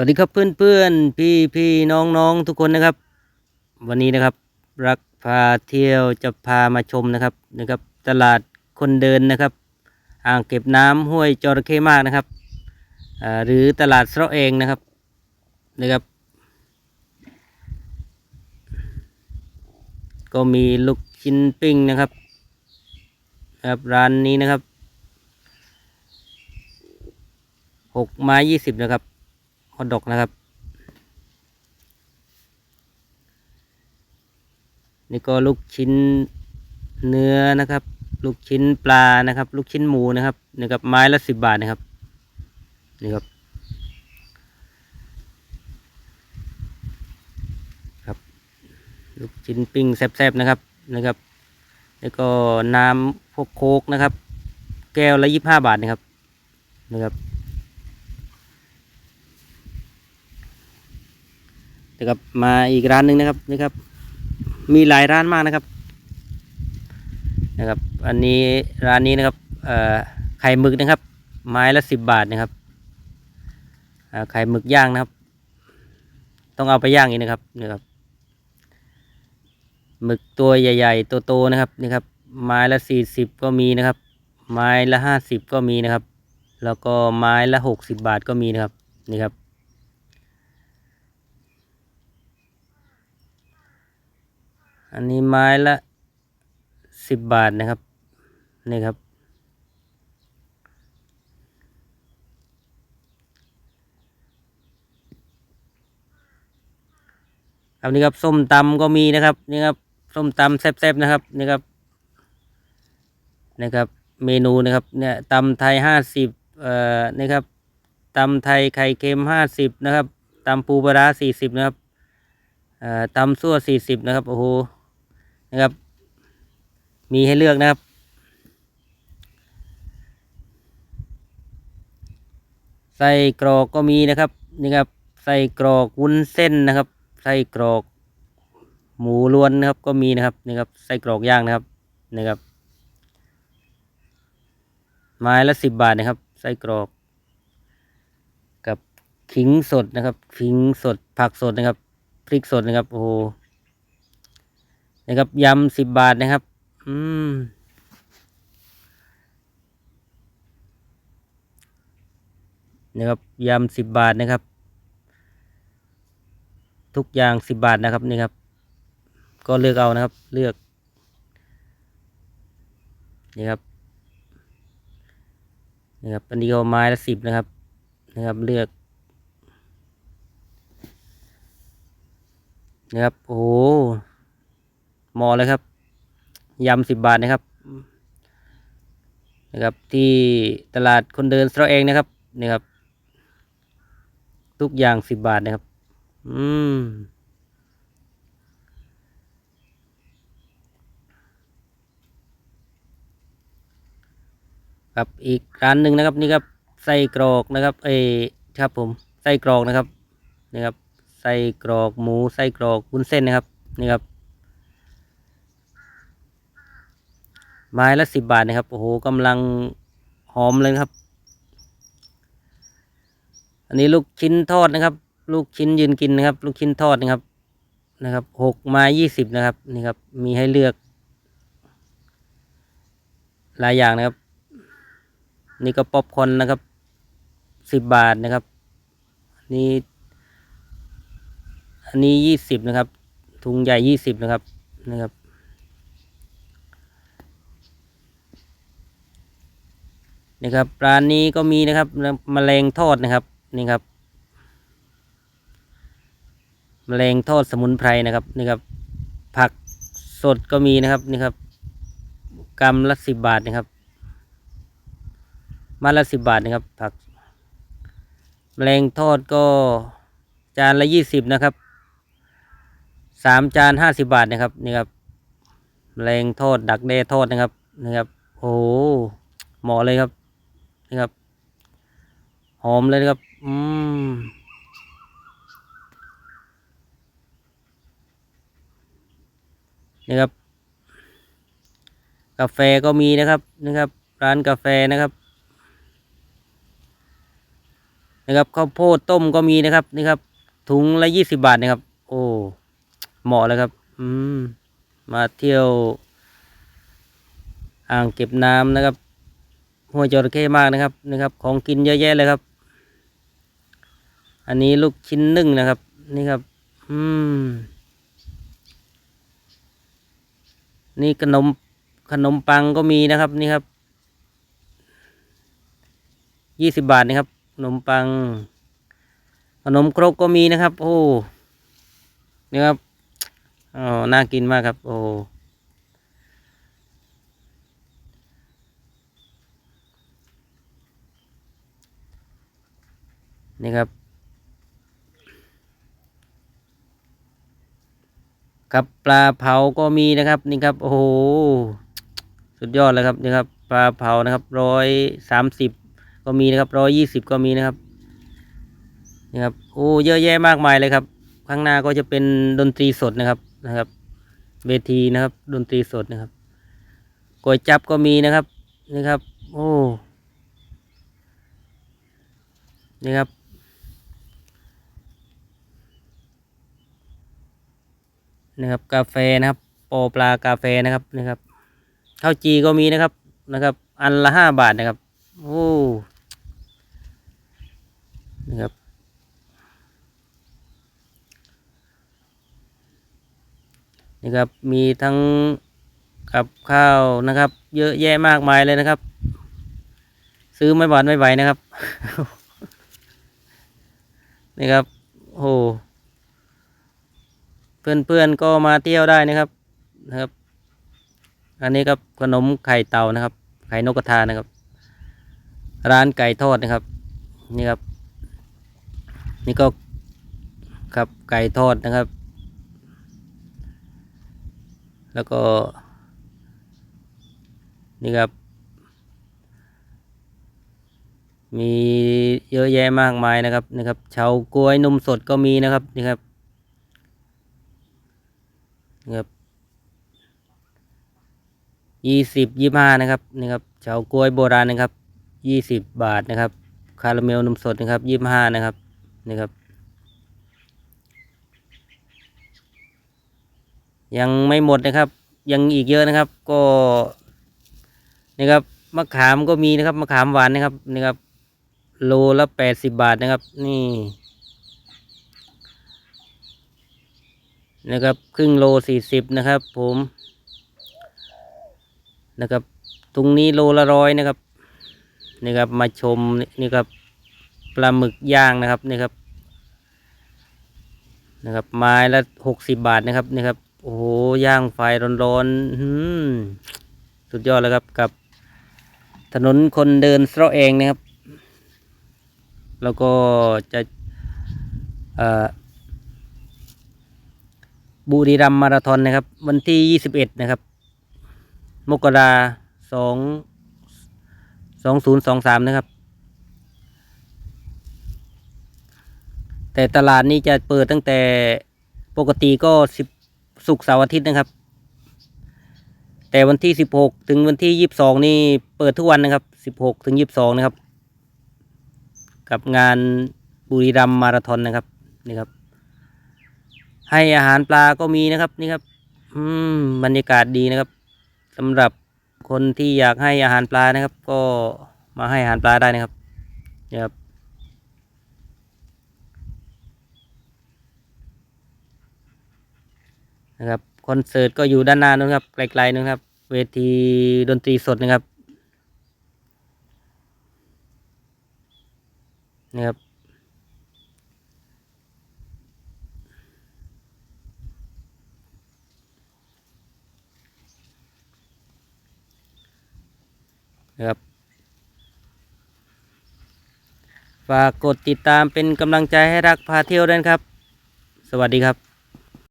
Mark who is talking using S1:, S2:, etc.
S1: วัสดีครับเพื่อนเพื่อนพี่พี่น้องน้องทุกคนนะครับ วันนี้นะครับ รักพาเที่ยวจะพามาชมนะครับนะครับ ตลาดคนเดินนะครับ อ่างเก็บน้ำห้วยจระเข้มากนะครับหรือตลาดเสราะเองนะครับนะครับ ก็มีลูกชิ้นปิ้งนะครับนะครับร้านนี้นะครับหกไม้ยี่สิบนะครับ ฮอทดอกนะครับ นี่ก็ลูกชิ้นเนื้อนะครับ ลูกชิ้นปลานะครับ ลูกชิ้นหมูนะครับนี่ครับไม้ละสิบบาทนะครับนี่ครับครับ ลูกชิ้นปิ้งแซ่บๆนะครับนะครับแล้วก็น้ำพวกโคกนะครับ แก้วละยี่สิบห้าบาทนะครับนะครับ นะครับมาอีกร้านหนึ่งนะครับนี่ครับ มีหลายร้านมากนะครับนะครับ อันนี้ร้านนี้นะครับไข่หมึกนะครับ ไม้ละสิบบาทนะครับไข่หมึกย่างนะครับ ต้องเอาไปย่างอีกนะครับนี่ครับหมึกตัวใหญ่ๆตัวโตๆนะครับนี่ครับ ไม้ละสี่สิบก็มีนะครับ ไม้ละห้าสิบก็มีนะครับ แล้วก็ไม้ละหกสิบบาทก็มีนะครับนี่ครับ อันนี้ไม้ละสิบบาทนะครับนี่ครับ ครับนี่ครับส้มตำก็มีนะครับนี่ครับส้มตำแซ่บๆนะครับนี่ครับนะครับเมนูนะครับเนี่ยตำไทยห้าสิบเอ่อนี่ครับตำไทยไข่เค็มห้าสิบนะครับตำปูปลาสี่สิบนะครับเอ่อตำซั่วสี่สิบนะครับโอ้โห นะครับ มีให้เลือกนะครับ ใส่กรอกก็มีนะครับนี่ครับ ใส่กรอกวุ้นเส้นนะครับ ใส่กรอก หมูล้วนนะครับก็มีนะครับนี่ครับใส่กรอกย่างนะครับนี่ครับไม้ละสิบบาทนะครับใส่กรอกกับขิงสดนะครับขิงสดผักสดนะครับ พริกสดนะครับโอ้โห นะครับยำสิบบาทนะครับ อืมนะครับยำสิบบาทนะครับ ทุกอย่างสิบบาทนะครับนี่ครับ ก็เลือกเอานะครับ เลือกนี่ครับนี่ครับอันนี้ก็ไม้ละสิบนะครับนะครับเลือกนะครับโอ้ มอเลยครับยำสิบบาทนะครับนะครับ ที่ตลาดคนเดินสระเองนะครับนี่ครับ ทุกอย่างสิบบาทนะครับ อืมครับอีกร้านหนึ่งนะครับนี่ครับไส้กรอกนะครับเอครับผมไส้กรอกนะครับนี่ครับไส้กรอกหมูไส้กรอกวุ้นเส้นนะครับนี่ครับ ไม้ละสิบบาทนะครับ โอ้โหกำลังหอมเลยครับ อันนี้ลูกชิ้นทอดนะครับ ลูกชิ้นยืนกินนะครับ ลูกชิ้นทอดนะครับ นะครับหกไม้ยี่สิบนะครับ นี่ครับ มีให้เลือก หลายอย่างนะครับ นี่ก็ป๊อปคอนนะครับสิบบาทนะครับ นี่อันนี้ยี่สิบนะครับ ถุงใหญ่ยี่สิบนะครับ นะครับ นี่ครับร้านนี้ก็มีนะครับมแมลงทอดนะครับนี่ครับมแมลงทอดสมุนไพรนะครับนี่ครับผักสดก็มีนะครับนี่ครับกำละสิบบาทนะครับมาละสิบบาทนะครับผักมแมลงทอดก็จานละยี่สิบนะครับสามจานห้าสิบบาทนะครับนี่ครับมแมลงทอดดักแด้ทอดนะครับนี่ครับโอ้หเหมาะเลยครับ นี่ครับ หอมเลยนะครับ อืมนี่ครับ กาแฟก็มีนะครับนะครับ ร้านกาแฟนะครับ นะครับข้าวโพดต้มก็มีนะครับนี่ครับ ถุงละยี่สิบาทนะครับ โอ้เหมาะเลยครับ อืมมาเที่ยว อ่างเก็บน้ำนะครับ ห้วยจระเข้มากนะครับนะครับ ของกินเยอะแยะเลยครับ อันนี้ลูกชิ้นนึ่งนะครับ นี่ครับ อืม นี่ขนมขนมปังก็มีนะครับ นี่ครับยี่สิบบาทนะครับขนมปัง ขนมครกก็มีนะครับ โอ้นี่ครับอ๋อน่ากินมากครับ โอ้ นี่ครับครับปลาเผาก็มีนะครับนี่ครับโอ้โหสุดยอดเลยครับนี่ครับปลาเผานะครับร้อยสามสิบก็มีนะครับร้อยยี่สิบก็มีนะครับนี่ครับโอ้เยอะแยะมากมายเลยครับ ข้างหน้าก็จะเป็นดนตรีสดนะครับนะครับ เวทีนะครับ ดนตรีสดนะครับก๋วยจับก็มีนะครับนี่ครับ โอ้นี่ครับ นะครับกาแฟนะครับปอปลากาแฟนะครับนะครับข้าวจีก็มีนะครับนะครับ อันละห้าบาทนะครับโอ้นะครับนี่ครับมีทั้งกับข้าวนะครับ เยอะแยะมากมายเลยนะครับ ซื้อไม่หวานไม่ไหวนะครับ นี่ครับโอ้ เพื่อนๆก็มาเที่ยวได้นะครับนะครับ อันนี้ครับขนมไข่เต่านะครับ ไข่นกกระทานะครับ ร้านไก่ทอดนะครับ นี่ครับ นี่ก็ครับไก่ทอดนะครับ แล้วก็ นี่ครับ มีเยอะแยะมากมายนะครับนะครับเฉาก๊วยนมสดก็มีนะครับนี่ครับ นะครับยี่สิบยี่ห้านะครับนี่ครับเฉาก๊วยโบราณนะครับยี่สิบบาทนะครับ คาราเมลนมสดนะครับยี่ห้านะครับนี่ครับ ยังไม่หมดนะครับ ยังอีกเยอะนะครับ ก็นี่ครับมะขามก็มีนะครับมะขามหวานนะครับนี่ครับโลละแปดสิบบาทนะครับ นี่ นะครับ ครึ่งโลสี่สิบนะครับ ผม นะครับ ตรงนี้โลละร้อยนะครับ นี่ครับ มาชมนี่ครับปลาหมึกย่างนะครับนี่ครับ นะครับ ไม้ละหกสิบบาทนะครับนี่ครับ โอ้โห ย่างไฟร้อนๆสุดยอดแล้วครับกับ ถนนคนเดินสระเองนะครับ แล้วก็จะเอ่อ บุรีรัมมาราธอนนะครับ วันที่ยี่สิบเอ็ดนะครับ มกราสองสองศูนย์สองสามนะครับ แต่ตลาดนี้จะเปิดตั้งแต่ปกติก็สิบศุกเสาร์อาทิตย์นะครับ แต่วันที่สิบหกถึงวันที่ยี่สิบสองนี่เปิดทุกวันนะครับสิบหกถึงยี่สิบสองนะครับ กับงานบุรีรัมมาราธอนนะครับนี่ครับ ให้อาหารปลาก็มีนะครับนี่ครับ อืมบรรยากาศดีนะครับสำหรับคนที่อยากให้อาหารปลานะครับ ก็มาให้อาหารปลาได้นะครับนี่ครับนะครับคอนเสิร์ตก็อยู่ด้านหน้านู้นครับไกลๆนู้นครับ เวทีดนตรีสดนะครับนี่ครับ นะครับ ฝากกดติดตามเป็นกำลังใจให้รักพาเที่ยวด้วยครับ สวัสดีครับ